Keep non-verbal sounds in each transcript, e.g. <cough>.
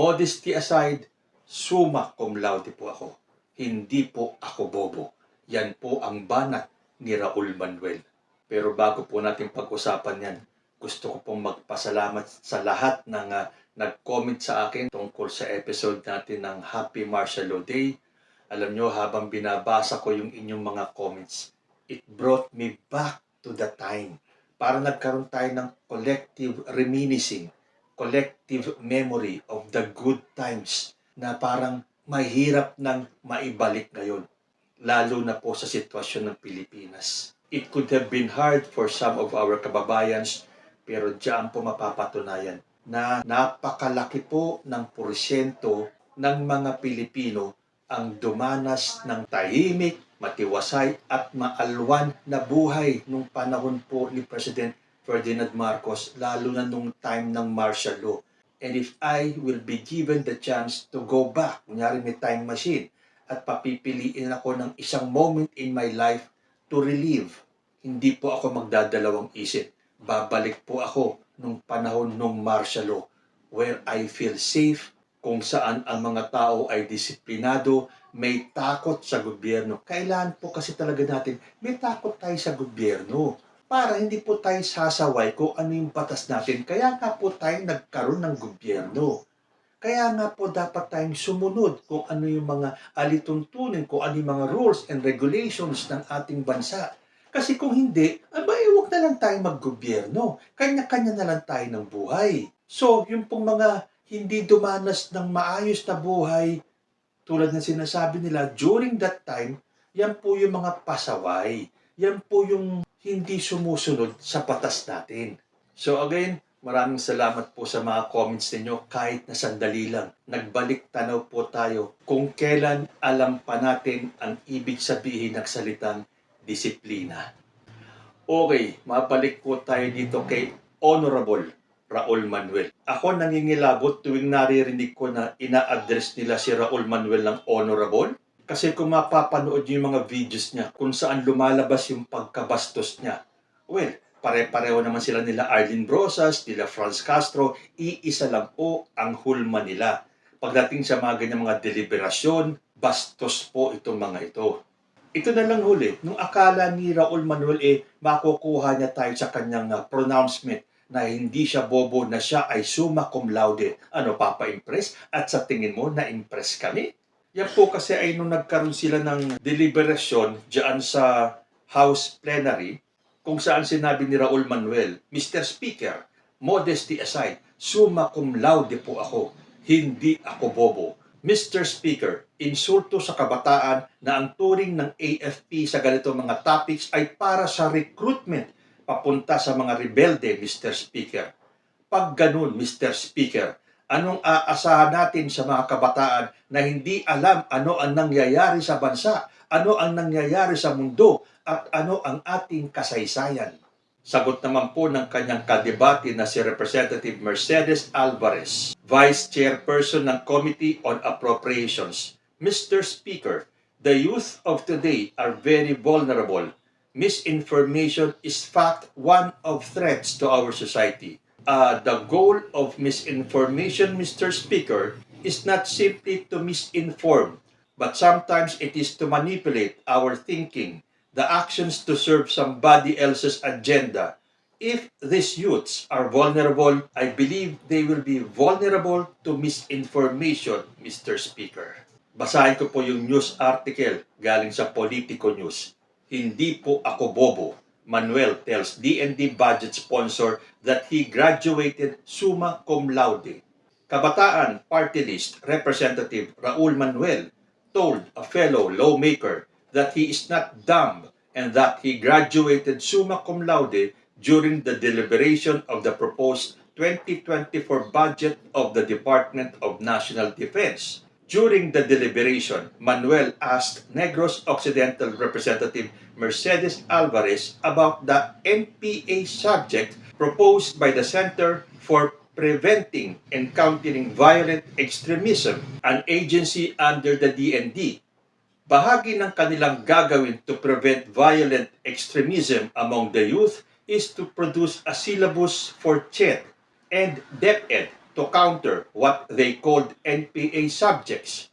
Modesty aside, summa cum laude po ako. Hindi po ako bobo. Yan po ang banat ni Raul Manuel. Pero bago po natin pag-usapan yan, gusto ko pong magpasalamat sa lahat ng ah, nag-comment sa akin tungkol sa episode natin ng Happy Martial Law Day. Alam nyo, habang binabasa ko yung inyong mga comments, it brought me back to the time. Para nagkaroon tayo ng collective reminiscing, collective memory of the good times na parang mahirap nang maibalik ngayon, lalo na po sa sitwasyon ng Pilipinas. It could have been hard for some of our kababayans, pero diyan po mapapatunayan na napakalaki po ng porsyento ng mga Pilipino ang dumanas ng tahimik, matiwasay at maalwan na buhay nung panahon po ni President Ferdinand Marcos, lalo na nung time ng martial law. And if I will be given the chance to go back, kunyari may time machine, at papipiliin ako ng isang moment in my life to relive, hindi po ako magdadalawang isip. Babalik po ako nung panahon nung martial law where I feel safe, kung saan ang mga tao ay disiplinado, may takot sa gobyerno. Kailangan po kasi talaga natin, may takot tayo sa gobyerno para hindi po tayo sasaway kung ano yung batas natin. Kaya nga po tayo nagkaroon ng gobyerno. Kaya nga po dapat tayong sumunod kung ano yung mga alituntunin, kung ano yung mga rules and regulations ng ating bansa. Kasi kung hindi, abay, huwag na lang tayo maggobyerno. Kanya-kanya na lang tayo ng buhay. So, yung pong mga hindi dumanas ng maayos na buhay, tulad ng sinasabi nila, during that time, yan po yung mga pasaway. Yan po yung hindi sumusunod sa batas natin. So again, maraming salamat po sa mga comments ninyo kahit na sandali lang. Nagbalik tanaw po tayo kung kailan alam pa natin ang ibig sabihin ng salitang disiplina. Okay, mabalik po tayo dito kay Honorable Raul Manuel. Ako nangingilabot tuwing naririnig ko na ina-address nila si Raul Manuel ng Honorable. Kasi kung mapapanood niyo yung mga videos niya kung saan lumalabas yung pagkabastos niya, well, pare-pareho naman sila nila Arlene Brosas, nila Franz Castro, iisa lang po ang hulma nila. Pagdating sa mga ganyang mga deliberasyon, bastos po itong mga ito. Ito na lang huli, nung akala ni Raul Manuel eh, makukuha niya tayo sa kanyang uh, pronouncement na hindi siya bobo na siya ay summa cum laude. Ano, papa-impress? At sa tingin mo, na-impress kami? Yan po kasi ay nung nagkaroon sila ng deliberasyon dyan sa House Plenary, kung saan sinabi ni Raul Manuel, Mr. Speaker, modesty aside, summa cum laude po ako, hindi ako bobo. Mr. Speaker, insulto sa kabataan na ang turing ng AFP sa ganitong mga topics ay para sa recruitment papunta sa mga rebelde, Mr. Speaker. Pag ganun, Mr. Speaker, anong aasahan natin sa mga kabataan na hindi alam ano ang nangyayari sa bansa, ano ang nangyayari sa mundo, at ano ang ating kasaysayan? Sagot naman po ng kanyang kadebate na si Representative Mercedes Alvarez, Vice Chairperson ng Committee on Appropriations. Mr. Speaker, the youth of today are very vulnerable. Misinformation is fact one of threats to our society. Uh, the goal of misinformation, Mr. Speaker, is not simply to misinform, but sometimes it is to manipulate our thinking, the actions to serve somebody else's agenda. If these youths are vulnerable, I believe they will be vulnerable to misinformation, Mr. Speaker. Basahin ko po yung news article galing sa Politico News. Hindi po ako bobo. Manuel tells DND budget sponsor that he graduated summa cum laude. Kabataan Party List Representative Raul Manuel told a fellow lawmaker that he is not dumb and that he graduated summa cum laude during the deliberation of the proposed 2024 budget of the Department of National Defense. During the deliberation, Manuel asked Negros Occidental Representative Mercedes Alvarez about the NPA subject proposed by the Center for Preventing and Countering Violent Extremism, an agency under the DND. Bahagi ng kanilang gagawin to prevent violent extremism among the youth is to produce a syllabus for CHED and DepEd to counter what they called NPA subjects.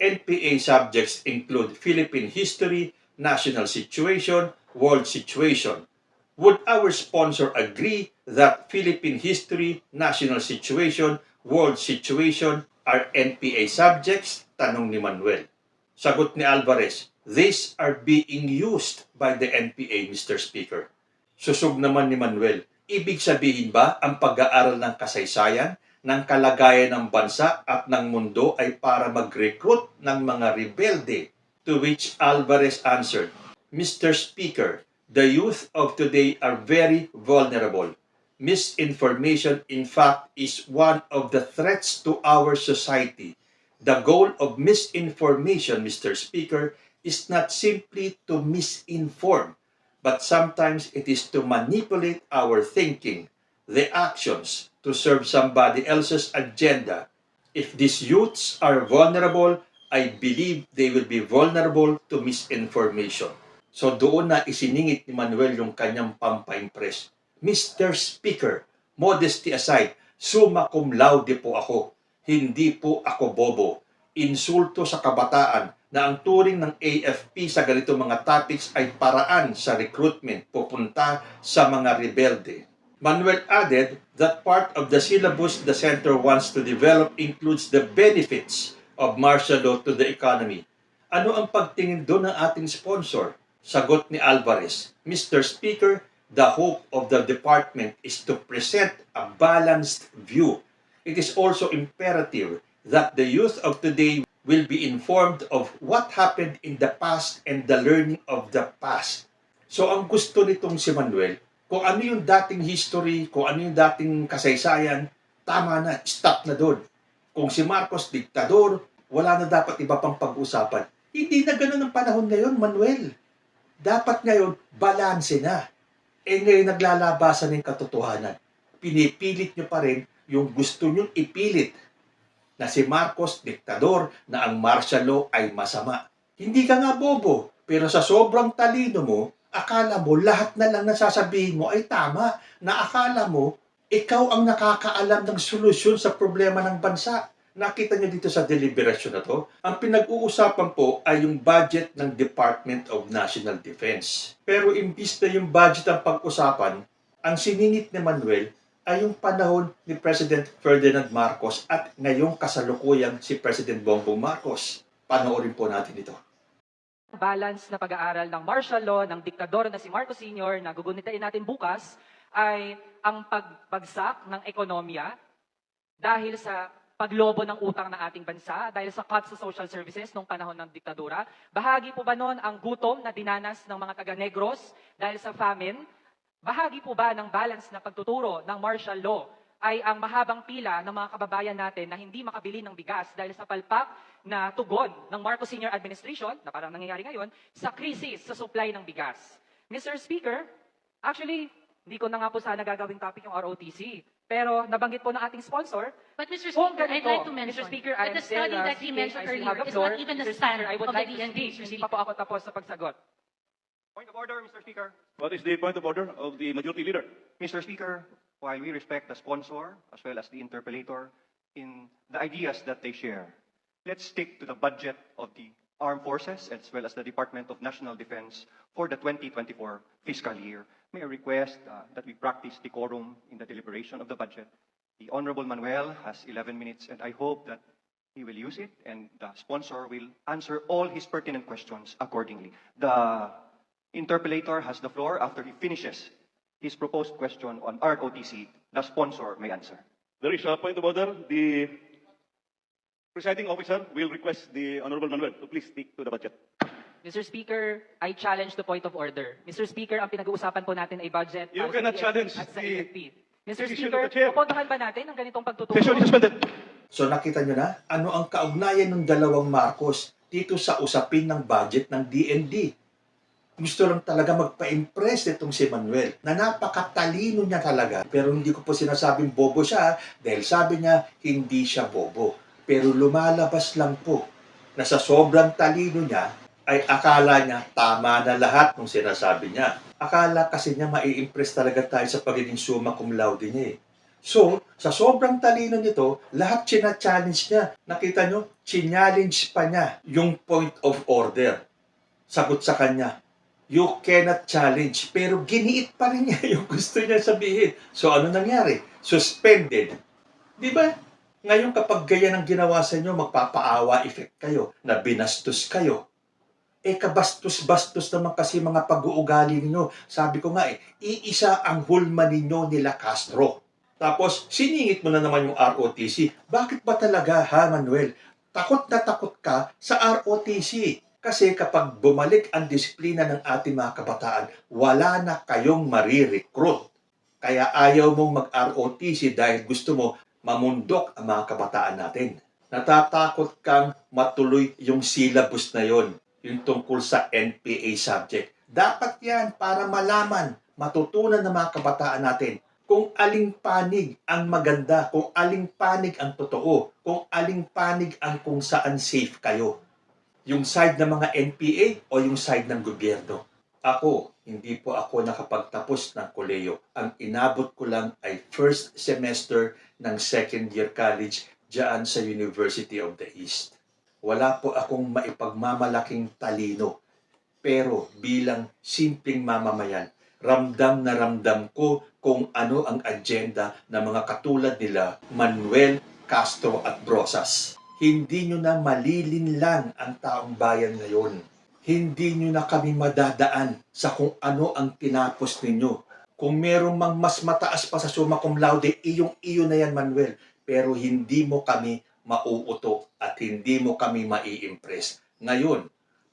NPA subjects include Philippine history, national situation, world situation. Would our sponsor agree that Philippine history, national situation, world situation are NPA subjects? Tanong ni Manuel. Sagot ni Alvarez, these are being used by the NPA, Mr. Speaker. Susog naman ni Manuel, ibig sabihin ba ang pag-aaral ng kasaysayan, ng kalagayan ng bansa at ng mundo ay para mag-recruit ng mga rebelde? To which Alvarez answered, Mr. Speaker, the youth of today are very vulnerable. Misinformation, in fact, is one of the threats to our society. The goal of misinformation, Mr. Speaker, is not simply to misinform, but sometimes it is to manipulate our thinking, the actions, to serve somebody else's agenda. If these youths are vulnerable, I believe they will be vulnerable to misinformation. So doon na isiningit ni Manuel yung kanyang pampa-impress. Mr. Speaker, modesty aside, summa cum laude po ako. Hindi po ako bobo. Insulto sa kabataan na ang turing ng AFP sa ganito mga topics ay paraan sa recruitment pupunta sa mga rebelde. Manuel added that part of the syllabus the center wants to develop includes the benefits of martial law to the economy. Ano ang pagtingin doon ng ating sponsor? Sagot ni Alvarez, Mr. Speaker, the hope of the department is to present a balanced view. It is also imperative that the youth of today will be informed of what happened in the past and the learning of the past. So ang gusto nitong si Manuel, kung ano yung dating history, kung ano yung dating kasaysayan, tama na, stop na doon. Kung si Marcos diktador, wala na dapat iba pang pag-usapan. Hindi na ganun ang panahon ngayon, Manuel. Dapat ngayon, balanse na. Eh ngayon naglalabasan ng katotohanan. Pinipilit nyo pa rin yung gusto nyo ipilit na si Marcos diktador na ang martial law ay masama. Hindi ka nga bobo, pero sa sobrang talino mo, akala mo lahat na lang nasasabihin mo ay tama, na akala mo ikaw ang nakakaalam ng solusyon sa problema ng bansa. Nakita niyo dito sa deliberation na to, ang pinag-uusapan po ay yung budget ng Department of National Defense. Pero imbis na yung budget ang pag-usapan, ang siningit ni Manuel ay yung panahon ni President Ferdinand Marcos at ngayong kasalukuyang si President Bongbong Marcos. Panoorin po natin ito. balance na pag-aaral ng martial law ng diktador na si Marcos Sr. na gugunitain natin bukas ay ang pagbagsak ng ekonomiya dahil sa paglobo ng utang ng ating bansa, dahil sa cuts sa social services nung panahon ng diktadura. Bahagi po ba noon ang gutom na dinanas ng mga taga-negros dahil sa famine? Bahagi po ba ng balance na pagtuturo ng martial law ay ang mahabang pila ng mga kababayan natin na hindi makabili ng bigas dahil sa palpak na tugon ng Marcos Senior Administration, na parang nangyayari ngayon, sa krisis sa supply ng bigas. Mr. Speaker, actually, hindi ko na nga po sana gagawing topic yung ROTC. Pero nabanggit po ng ating sponsor, But Mr. Speaker, I'd like to mention Mr. Speaker, that the still study uh, that he mentioned earlier the is floor. not even the Mr. stand Speaker, I would of the like to DND. Hindi pa po ako tapos sa pagsagot. Point of order, Mr. Speaker. What is the point of order of the majority leader? Mr. Speaker, while we respect the sponsor as well as the interpellator in the ideas that they share, let's stick to the budget of the Armed Forces as well as the Department of National Defense for the 2024 fiscal year. May I request uh, that we practice decorum in the deliberation of the budget. The Honorable Manuel has 11 minutes, and I hope that he will use it, and the sponsor will answer all his pertinent questions accordingly. The interpellator has the floor after he finishes his proposed question on ROTC. The sponsor may answer. There is a point of order. The presiding officer will request the Honorable Manuel to please speak to the budget. Mr. Speaker, I challenge the point of order. Mr. Speaker, ang pinag-uusapan po natin ay budget You para sa cannot PNP challenge at sa the AFP. Mr. decision Speaker, the chair. pupuntahan ba natin ang ganitong pagtuturo? Session is suspended. So nakita nyo na, ano ang kaugnayan ng dalawang Marcos dito sa usapin ng budget ng DND. Gusto lang talaga magpa-impress itong si Manuel na napakatalino niya talaga. Pero hindi ko po sinasabing bobo siya dahil sabi niya hindi siya bobo. Pero lumalabas lang po na sa sobrang talino niya ay akala niya tama na lahat ng sinasabi niya. Akala kasi niya mai-impress talaga tayo sa pagiging summa cum laude niya eh. So, sa sobrang talino nito, lahat china-challenge niya. Nakita nyo, challenge pa niya yung point of order. Sagot sa kanya, you cannot challenge. Pero giniit pa rin niya <laughs> yung gusto niya sabihin. So, ano nangyari? Suspended. Di ba? Ngayon kapag gaya ng ginawa sa inyo, magpapaawa effect kayo, na binastos kayo. Eh, kabastos-bastos naman kasi mga pag-uugali ninyo. Sabi ko nga eh, iisa ang hulma ninyo nila Castro. Tapos, siningit mo na naman yung ROTC. Bakit ba talaga, ha, Manuel? Takot na takot ka sa ROTC. Kasi kapag bumalik ang disiplina ng ating mga kabataan, wala na kayong marirecruit. Kaya ayaw mong mag-ROTC dahil gusto mo mamundok ang mga kabataan natin. Natatakot kang matuloy yung syllabus na yon, yung tungkol sa NPA subject. Dapat yan para malaman, matutunan ng mga kabataan natin kung aling panig ang maganda, kung aling panig ang totoo, kung aling panig ang kung saan safe kayo. Yung side ng mga NPA o yung side ng gobyerno. Ako, hindi po ako nakapagtapos ng koleyo. Ang inabot ko lang ay first semester ng second year college diyan sa University of the East. Wala po akong maipagmamalaking talino. Pero bilang simpleng mamamayan, ramdam na ramdam ko kung ano ang agenda ng mga katulad nila Manuel Castro at Brosas. Hindi nyo na malilinlang ang taong bayan ngayon. Hindi nyo na kami madadaan sa kung ano ang tinapos ninyo. Kung merong mang mas mataas pa sa summa cum laude, iyong iyo na yan, Manuel. Pero hindi mo kami mauuto at hindi mo kami mai-impress. Ngayon,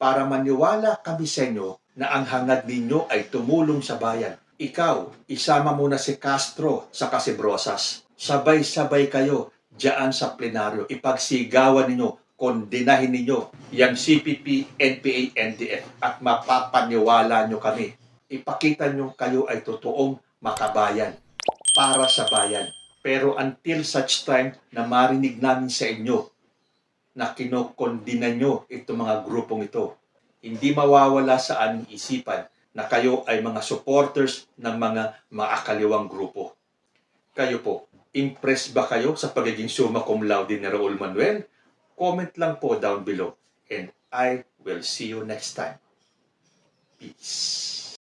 para maniwala kami sa inyo na ang hangad ninyo ay tumulong sa bayan. Ikaw, isama mo na si Castro sa Casibrosas. Sabay-sabay kayo diyan sa plenaryo. Ipagsigawan ninyo, kondenahin ninyo yung CPP, NPA, NDF at mapapaniwala nyo kami. Ipakita nyo kayo ay totoong makabayan para sa bayan. Pero until such time na marinig namin sa inyo na kinokondina nyo itong mga grupong ito, hindi mawawala sa aming isipan na kayo ay mga supporters ng mga maakaliwang grupo. Kayo po, impressed ba kayo sa pagiging summa cum laude ni Raul Manuel? Comment lang po down below and I will see you next time. Peace.